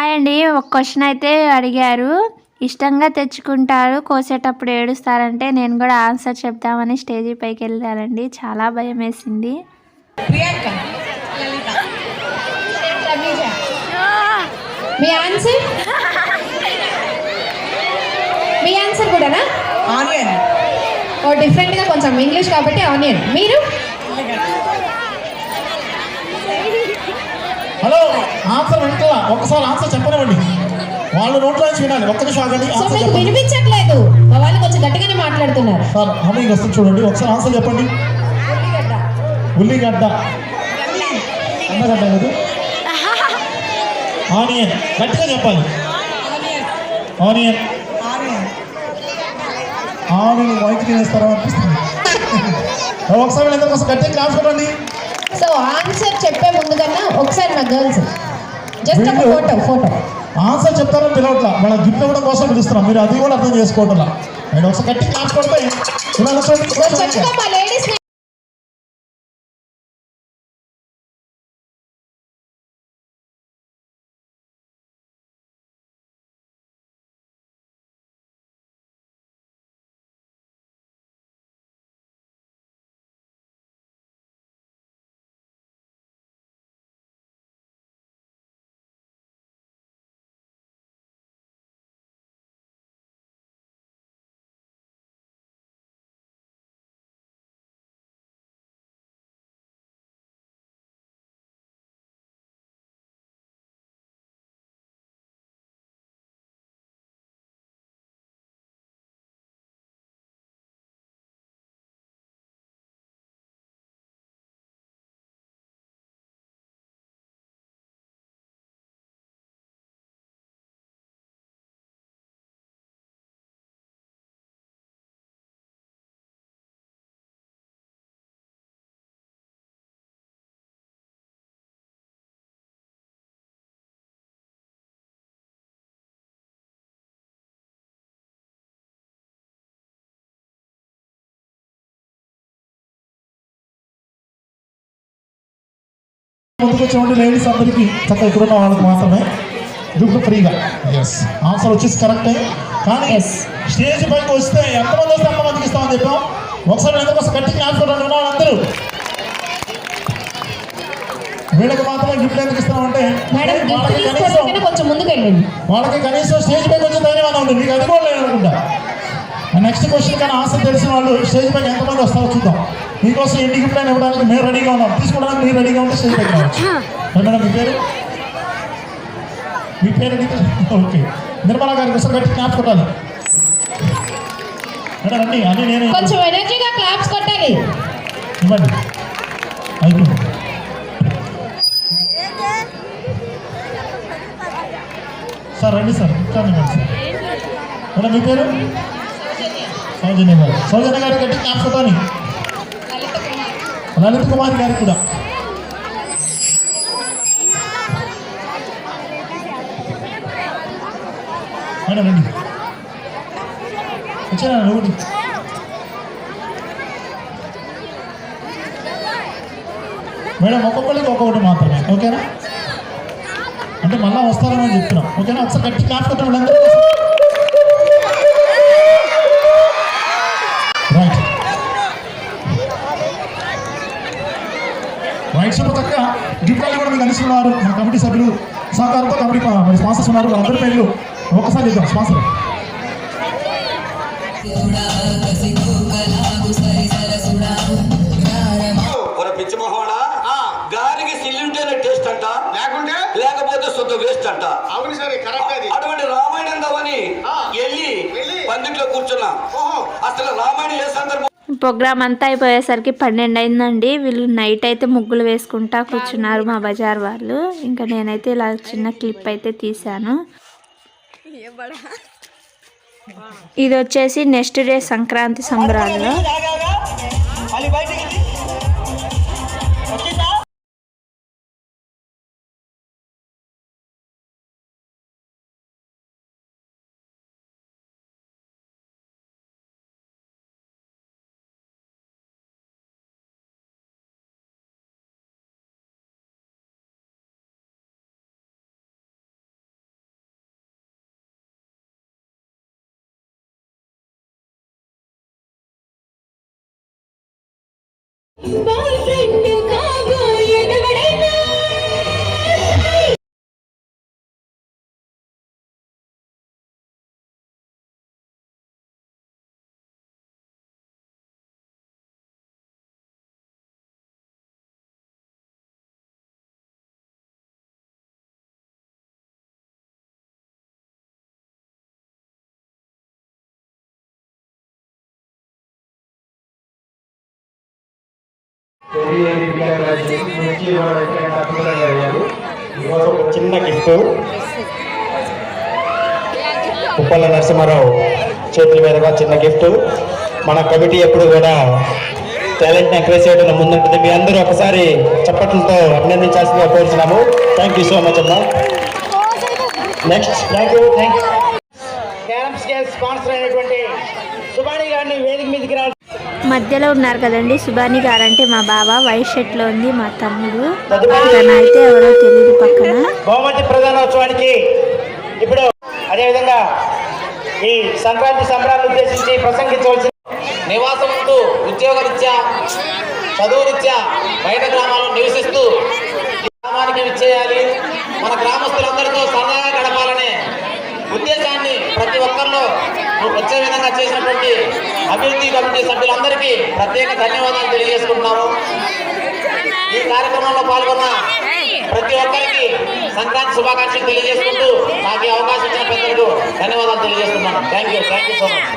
Hi అండి. ఒక question అయితే అడిగారు. ఇష్టంగా తెచ్చుకుంటారు కోసేటప్పుడు ఏడుస్తారంటే నేను కూడా ఆన్సర్ చెప్దామని స్టేజీ పైకి వెళ్ళానండి. చాలా భయం వేసింది. ప్రియాంక తమీజ మీ ఆన్సర్? మీ ఆన్సర్ కూడానా? ఆనియన్. ఓ డిఫరెంట్గా కొంచెం ఇంగ్లీష్ కాబట్టి ఆనియన్. మీరు? హలో ఆన్సర్ వింటా ఒక్కసారి ఆన్సర్ చెప్పనివ్వండి. వాళ్ళ నోట్లో నుంచి వినాలి. ఒక్క నిమిషం ఆగండి. సో ఆన్సర్ మీకు చెప్పండి. వినిపించట్లేదు. వాళ్ళు కొంచెం గట్టిగానే మాట్లాడుతున్నారు. సార్ హమ్మింగ్ వస్తుంది చూడండి. ఒకసారి ఆన్సర్ చెప్పండి. ఉల్లిగడ్డ. అన్నగడ్డ కదా ఆనియన్. గట్టిగా చెప్పాలి. ఆనియన్. ఆనియన్ వైట్ తినేస్తారా అనిపిస్తుంది. ఒకసారి ఒకసారి గట్టిగా క్లాస్ కొట్టండి. సో ఆన్సర్ చెప్పే ఒకసారి మా గర్ల్స్ జస్ట్ ఒక ఫోటో ఫోటో ఆన్సర్ చెప్తారని పిలవట్లా వాళ్ళ గిఫ్ట్ ఇవ్వడం కోసం పిలుస్తున్నాం. మీరు అది కూడా అర్థం చేసుకోవట్లా. అండ్ ఒకసారి గట్టి క్లాస్ ముందుకు వచ్చేవాడి లేడీస్ అందరికీ. చక్కగా ఇక్కడ ఉన్న వాళ్ళకి మాత్రమే. గిఫ్ట్ ఫ్రీగా. ఎస్ ఆన్సర్ వచ్చేసి కరెక్టే కానీ. స్టేజ్ పైకి వస్తే ఎంతమంది వస్తే అంతమందికి ఇస్తామని చెప్పాం. ఒకసారి ఎందుకోసం క్లాస్ కొట్టండి ఉన్న వాళ్ళందరూ. వీళ్ళకి మాత్రమే గిఫ్ట్ ఎందుకు ఇస్తామంటే మేడం గిఫ్ట్ వాళ్ళకి కనీసం కన్నా కొంచెం ముందుకు వెళ్ళండి వాళ్ళకి కనీసం స్టేజ్ పైకి వచ్చే ధైర్యం ఉంది. మీకు అది కూడా నెక్స్ట్ క్వశ్చన్ కానీ ఆన్సర్ తెలిసిన వాళ్ళు స్టేజ్ పైకి ఎంతమంది వస్తారో చూద్దాం. మీకోసం ఎన్ని గిఫ్ట్ అయినా ఇవ్వడానికి మేము రెడీగా ఉన్నాం. తీసుకోవడానికి మీరు రెడీగా ఉంటే స్టేజ్ పైకి రావచ్చు. మేడం మీ పేరు? మీ పేరు ఓకే. నిర్మలా గారికి ఒకసారి గట్టి క్లాప్ కొట్టాలి. మేడం రండి అన్నీ నేను కొంచెం ఎనర్జీగా క్లాప్స్ కొట్టాలి ఇవ్వండి. అయిపోయింది సార్ రండి సార్. ఇవ్వండి సార్. మేడం మీ పేరు? ధన్యవాదాలు గారు గారి గట్టి జ్ఞాపకతోని లలిత్ కుమార్ గారు కూడా. మేడం రండి. వచ్చారా? రోడ్డు మేడం ఒక్కొక్కరికి ఒక్కొక్కటి మాత్రమే. ఓకేనా? అంటే మళ్ళీ వస్తారని చెప్తున్నాం. ఓకేనా? ఒకసారి గట్టి క్లాస్ వీళ్ళందరూ రైట్ సూపర్ చక్కగా గిఫ్ట్ కూడా మీకు అందిస్తున్నారు మా కమిటీ సభ్యులు సహకారంతో కమిటీ మరి స్పాన్సర్స్ ఉన్నారు వాళ్ళందరి పేర్లు ఒక్కసారి చెప్తాం స్పాన్సర్ ఒక పిచ్చి మొహోడా గారికి సిల్లుంటేనే టేస్ట్ అంట. లేకుంటే? లేకపోతే శుద్ధ వేస్ట్ అంట. అవును సరే కరెక్ట్ అది. అటువంటి రామాయణం దవని ఆ. వెళ్ళి. పందిట్లో కూర్చున్నా. ఓహో. అసలు రామాయణం ఏ సందర్భం? ప్రోగ్రామ్ అంతా అయిపోయేసరికి పన్నెండు అయిందండి. వీళ్ళు నైట్ అయితే ముగ్గులు వేసుకుంటా కూర్చున్నారు మా బజార్ వాళ్ళు. ఇంకా నేనైతే ఇలా చిన్న క్లిప్ అయితే తీశాను. ఇది వచ్చేసి నెక్స్ట్ డే సంక్రాంతి సంబరాల్లో. మళ్ళీ బయటికి ఈరోజు చిన్న గిఫ్ట్. ఉప్పల నరసింహారావు చేతుల మీదుగా చిన్న గిఫ్ట్. మన కమిటీ ఎప్పుడు కూడా టాలెంట్ని ఎంకరేజ్ చేయడంలో ముందుంటుంది. మీ అందరూ ఒకసారి చప్పట్లతో అభినందించాల్సిందిగా కోరుతున్నాము థ్యాంక్ యూ సో మచ్ అమ్మా. Next thank you thank you carroms sponsor అయినటువంటి సుబాణి గారిని వేదిక మీదకి రావాలి మధ్యలో ఉన్నారు కదండి. సుభాని గారు అంటే మా బావ. వైట్ షర్ట్లో ఉంది మా తమ్ముడు. తన అయితే ఎవరో తెలియదు పక్కన. బహుమతి ప్రధానోత్సవానికి ఇప్పుడు అదేవిధంగా ఈ సంక్రాంతి సంబరాన్ని ఉద్దేశించి ప్రసంగించవలసిన నివాసం ఉంటూ ఉద్యోగరీత్యా చదువురీత్యా బయట గ్రామాల్లో నివసిస్తూ గ్రామానికి విచ్చేయాలి. మన గ్రామస్తులందరితో సరదాగా గడపాలనే ఉద్దేశాన్ని ప్రతి ఒక్కరిలో వచ్చే విధంగా చేసినటువంటి అభివృద్ధి కమిటీ సభ్యులందరికీ ప్రత్యేక ధన్యవాదాలు తెలియజేసుకుంటున్నాము. ఈ కార్యక్రమంలో పాల్గొన్న ప్రతి ఒక్కరికి సంక్రాంతి శుభాకాంక్షలు తెలియజేసుకుంటూ నాకు ఈ అవకాశం ఇచ్చిన పెద్దలకు ధన్యవాదాలు తెలియజేస్తున్నాను. Thank you thank you so much